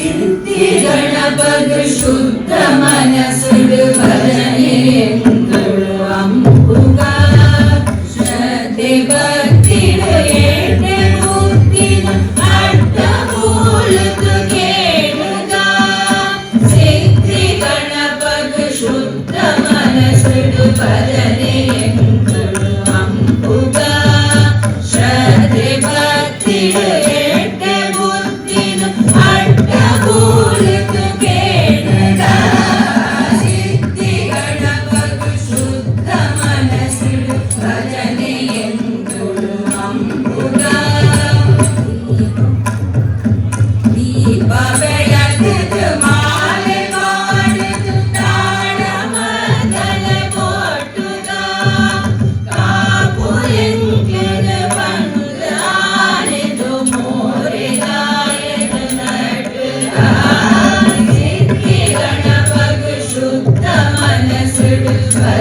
സിദ്ധി ഗണപത ശുദ്ധ മനസ്സിൽ ഭജനേ ശ്രദ്ധ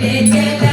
Take it